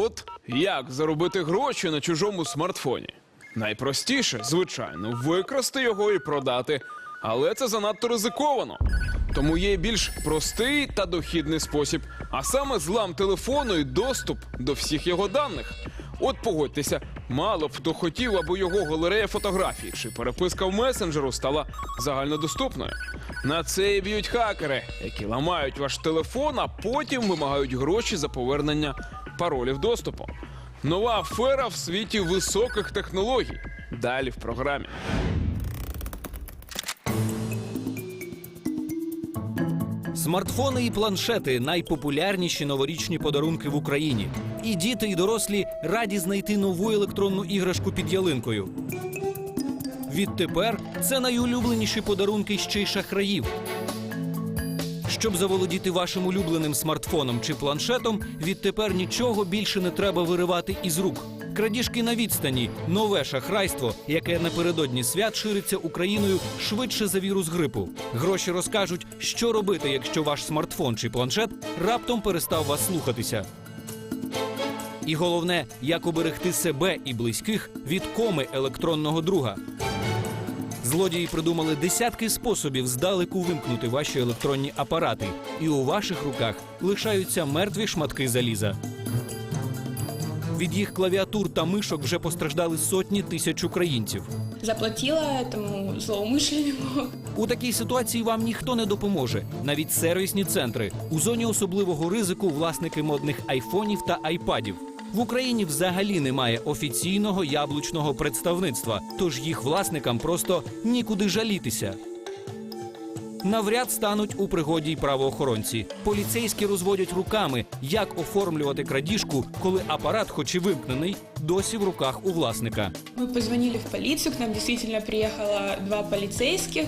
От як заробити гроші на чужому смартфоні? Найпростіше, звичайно, викрасти його і продати. Але це занадто ризиковано. Тому є більш простий та дохідний спосіб, а саме злам телефону і доступ до всіх його даних. От погодьтеся, мало б хто хотів, аби його галерея фотографій чи переписка в месенджеру стала загальнодоступною. На це і б'ють хакери, які ламають ваш телефон, а потім вимагають гроші за повернення паролів доступу. Нова афера в світі високих технологій. Далі в програмі. Смартфони і планшети найпопулярніші новорічні подарунки в Україні. І діти, і дорослі раді знайти нову електронну іграшку під ялинкою. Відтепер це найулюбленіші подарунки ще й шахраїв. Щоб заволодіти вашим улюбленим смартфоном чи планшетом, відтепер нічого більше не треба виривати із рук. Крадіжки на відстані нове шахрайство, яке напередодні свят шириться Україною швидше за вірус грипу. Гроші розкажуть, що робити, якщо ваш смартфон чи планшет раптом перестав вас слухатися. І головне, як оберегти себе і близьких від коми електронного друга. Злодії придумали десятки способів здалеку вимкнути ваші електронні апарати, і у ваших руках лишаються мертві шматки заліза. Від їх клавіатур та мишок вже постраждали сотні тисяч українців. Заплатила этому злоумышленнику. У такій ситуації вам ніхто не допоможе. Навіть сервісні центри у зоні особливого ризику власники модних айфонів та айпадів. В Україні взагалі немає офіційного яблучного представництва, тож їх власникам просто нікуди жалітися. Навряд стануть у пригоді й правоохоронці. Поліцейські розводять руками, як оформлювати крадіжку, коли апарат, хоч і вимкнений, досі в руках у власника. Мы позвонили в полицию, к нам действительно приехало два полицейских.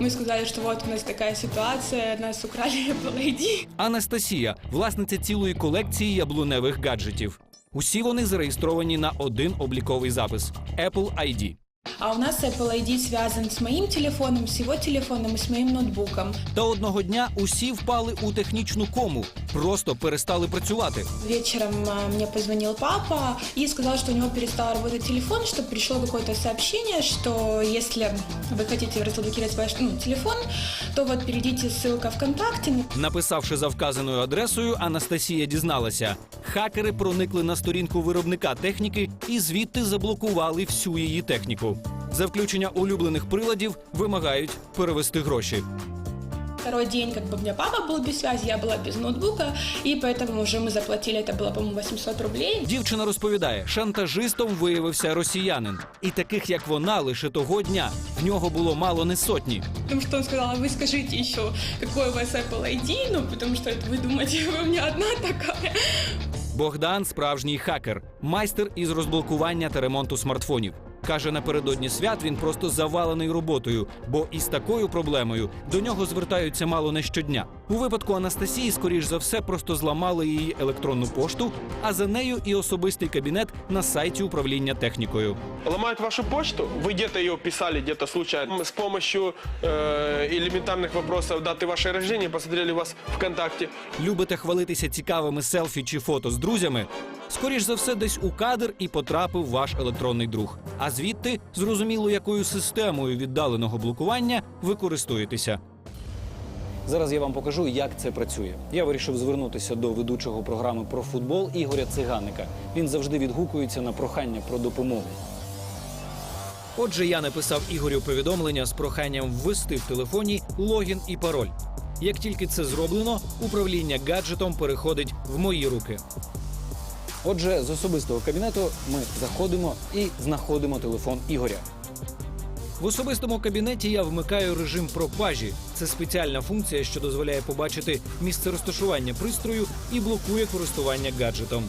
Мы сказали, что вот у нас такая ситуация, нас украли Apple Анастасія, власниця цілої колекції яблуневих гаджетів. Усі вони зареєстровані на один обліковий запис Apple ID. А у нас Apple ID связан с моим телефоном, с его телефоном и с моим ноутбуком. Та одного дня усі впали у технічну кому, просто перестали працювати. Вечером а, мне позвонил папа и сказал, что у него перестал работать телефон, что пришло какое-то сообщение, что если вы хотите разблокировать ваш ну, телефон, то вот перейдите ссылка ВКонтакте, Написавши за вказаною адресою, Анастасія дізналася, хакери проникли на сторінку виробника техніки і звідти заблокували всю її техніку. За включення улюблених приладів вимагають перевести гроші. Второй день, как бы у меня папа был без связи, я была без ноутбука, и поэтому уже мы заплатили, это было, по-моему, 800 рублей. Дівчина розповідає, шантажистом виявився росіянин, і таких як вона лише того дня в нього було мало не сотні. Потому что он сказал, а вы скажите еще, какой у вас Apple ID, ну, потому что это вы думаете, вы у меня одна такая. Богдан справжній хакер, майстер із розблокування та ремонту смартфонів. Каже, напередодні свят він просто завалений роботою, бо із такою проблемою до нього звертаються мало не щодня. У випадку Анастасії, скоріш за все, просто зламали її електронну пошту, а за нею і особистий кабінет на сайті управління технікою. ломают вашу почту, вы где-то ее писали, где-то случайно, с помощью э, элементарных вопросов даты вашей рождения, посмотрели вас ВКонтакте, Любите хвалитися цікавими селфі чи фото з друзями? Скоріш за все, десь у кадр і потрапив ваш електронний друг. А звідти зрозуміло, якою системою віддаленого блокування ви користуєтеся. Зараз я вам покажу, як це працює. Я вирішив звернутися до ведучого програми про футбол Ігоря Циганника. Він завжди відгукується на прохання про допомогу. Отже, я написав Ігорю повідомлення з проханням ввести в телефоні логін і пароль. Як тільки це зроблено, управління гаджетом переходить в мої руки. Отже, з особистого кабінету ми заходимо і знаходимо телефон Ігоря. В особистому кабінеті я вмикаю режим пропажі. Це спеціальна функція, що дозволяє побачити місце розташування пристрою і блокує користування гаджетом.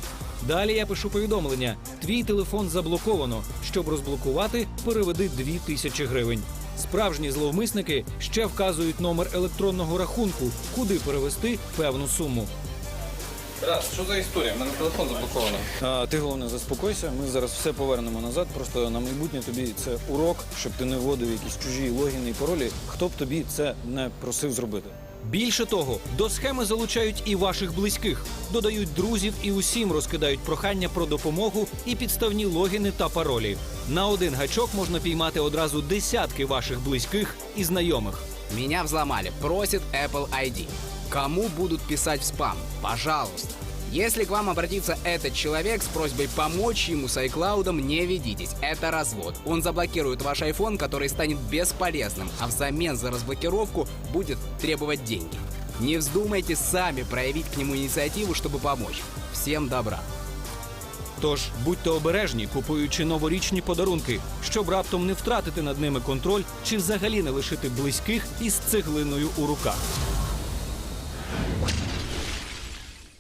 Далі я пишу повідомлення: твій телефон заблоковано. Щоб розблокувати, переведи 2000 гривень. Справжні зловмисники ще вказують номер електронного рахунку, куди перевести певну суму. Раз, що за історія? У мене телефон заблоковано. А, ти головне заспокойся. Ми зараз все повернемо назад. Просто на майбутнє тобі це урок, щоб ти не вводив якісь чужі логіни і паролі. Хто б тобі це не просив зробити? Більше того, до схеми залучають і ваших близьких, додають друзів і усім розкидають прохання про допомогу і підставні логіни та паролі. На один гачок можна піймати одразу десятки ваших близьких і знайомих. Меня взломали. Просит Apple ID. Кому будут писать в спам? Пожалуйста. Если к вам обратится этот человек с просьбой помочь ему с iCloud, не ведитесь. Это развод. Он заблокирует ваш iPhone, который станет бесполезным, а взамен за разблокировку будет требовать деньги. Не вздумайте сами проявить к нему инициативу, чтобы помочь. Всем добра. Тож будьте обережні, купуючи новорічні подарунки, щоб раптом не втратити над ними контроль чи взагалі не лишити близьких із цеглиною у руках.